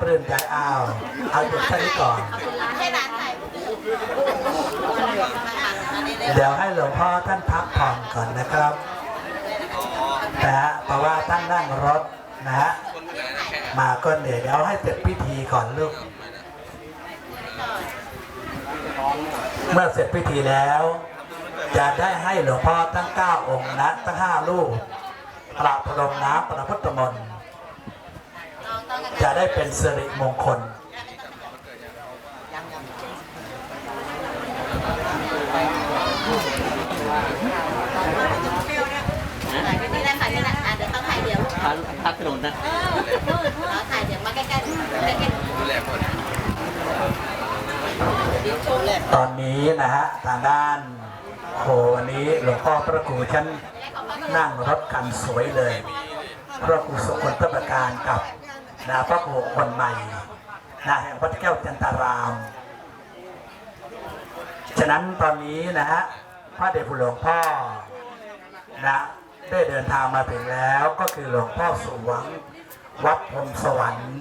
ปลื้มใจอ้าวเอาหยุดแค่นี้ก่อน ให้ร้านถ่ายเดี๋ยวให้หลวงพ่อท่านพักผ่อนก่อนนะครับนะฮะเพราะว่าท่านนั่งรถนะฮะมาก็เหนื่อยเดี๋ยวให้เสร็จพิธีก่อนลูก เมื่อเสร็จพิธีแล้ว จะได้ให้หลวงพ่อทั้ง9องค์นะทั้ง5ลูกประพรมน้ำประพุทธมนต์ จะได้เป็นสิริมงคลถ่ายไม่ได้ถ่ายไม่ได้อะเดี๋ยวต้องถ่ายเดี๋ยวพักพักถนนนะเราถ่ายเดี๋ยวมาใกล้ๆใกล้ๆ ตอนนี้นะฮะทางด้านโหวันนี้หลวงพ่อพระครูชั้นนั่งรถคันสวยเลย พระครูสุคนตประการกับ นะพระครูคนใหม่นะแห่งวัดแก้วจันตาราม ฉะนั้นตอนนี้นะฮะพระเดชคุณหลวงพ่อนะได้เดินทางมาถึงแล้วก็คือหลวงพ่อสวง วัดพรมสวรรค์